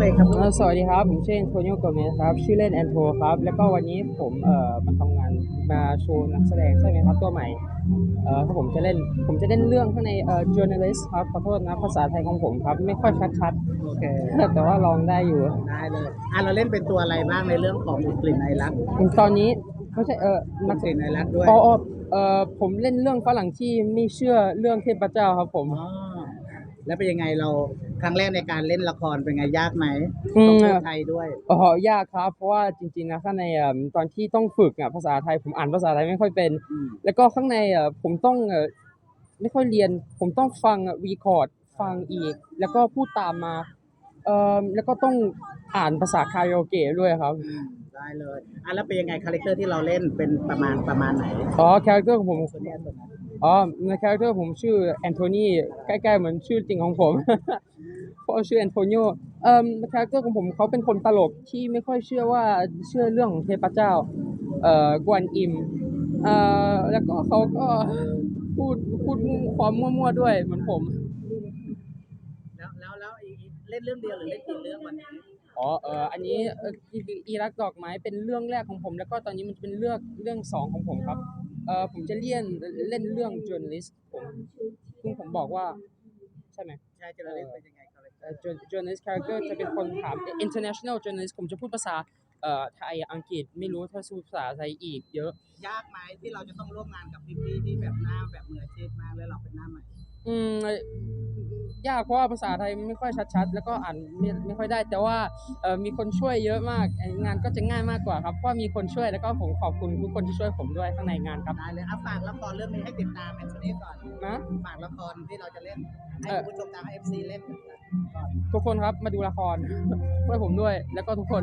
เลยครับเอ่อสวัสดีครับ ผมชื่อแอนโทนิโอโกเมสครับ ชื่อเล่นแอนโทครับ แล้วก็วันนี้ผมเอ่อมาทำงานมาโชว์นักแสดงใช่ไหมครับ ตัวใหม่เอ่อถ้าผมจะเล่นผมจะเล่นเรื่องข้างในเอ่อ journalist ครับขอโทษนะภาษาไทยของผมครับ ไม่ค่อยชัดโอเคๆแต่ว่าลองได้อยู่ได้เลยอะเราเล่นเป็นตัวอะไรบ้างในเรื่องของกลิ่นไอรักตอนนี้ไม่ใช่เออนักกลิ่นไอรักด้วยอ๋ออ๋อเอ่อผมเล่นเรื่องฝรั่งที่ไม่เชื่อเรื่องเทพเจ้าครับผมอ๋อ แล้วเป็นยังไงเราครั้งแรกในการเล่นละครเป็นไงยากไหมอืต้องมพูดไทยด้วยอ๋อยากครับ เพราะว่าจริงๆนะข้างในอะตอนที่ต้องฝึกอะภาษาไทยผมอ่านภาษาไทยไม่ค่อยเป็นอืมแล้วก็ข้างในอะผมต้องเอ่อไม่ค่อยเรียน ผมต้องฟังรีคอร์ดฟังอีก แล้วก็พูดตามมาเอ่อแล้วก็ต้องอ่านภาษาคาราโอเกะด้วยครับอืมได้เลยอะแล้วเป็นยังไงคาแรคเตอร์ที่เราเล่นเป็นประมาณประมาณไหนอ๋อคาแรคเตอร์ของผมส่วนนี้ส่วนนั้น อ๋อในคาแรคเตอร์ผมชื่อแอนโทนีใกล้ๆเหมือนชื่อจริงของผมเพราะชื่อแอนโทนิโอเอ่อคาแรคเตอร์ของผมเขาเป็นคนตลกที่ไม่ค่อยเชื่อว่าเชื่อเรื่องของเทพเจ้าเอ่อกวนอิมเอ่อแล้วก็เขาก็พูดพูดความมั่วๆด้วยเหมือนผม แล้วแล้วแล้วอีอีเล่นเรื่องเดียวหรือเล่นกี่เรื่องวันนี้อ๋อเอออันนี้เอ่ออีอีรักดอกไม้เป็นเรื่องแรกของผม แล้วก็ตอนนี้มันจะเป็นเรื่องเรื่องสองของผมครับเออผมจะเล่นเล่นเรื่อง journalist ผมซึ่งผมบอกว่า ใช่ไหมใช่จะเราเล่นเป็นยังไงคาแรคเตอเอ่อร์ jour- journalist character จะเป็นคนถาม international journalist ผมจะพูดภาษา เอ่อไทยอังกฤษไม่รู้ถ้าพูดภาษาไทยอีกเยอะ ยากไหมที่เราจะต้องร่วมงานกับพี่ๆที่แบบหน้าแบบมืออาชีพมากแล้วเราเป็นหน้าใหม่อืมยากเพราะว่าภาษาไทยไม่ค่อยชัดๆ แล้วก็อ่านไม่ไม่ค่อยได้ แต่ว่าเอ่อมีคนช่วยเยอะมากเอ่องานก็จะง่ายมากกว่าครับเพราะมีคนช่วยแล้วก็ผมขอบคุณทุกคนที่ช่วยผมด้วยข้างในงานครับ ได้เลยอะฝากละครเรื่องนี้ให้ติดตามแอนโทนีก่อนนะฝากละครที่เราจะเล่นให้เออคุณผู้ชมทางเอฟซีเล่นก่อนทุกคนครับมาดูละครช่วยผมด้วย แล้วก็ทุกคน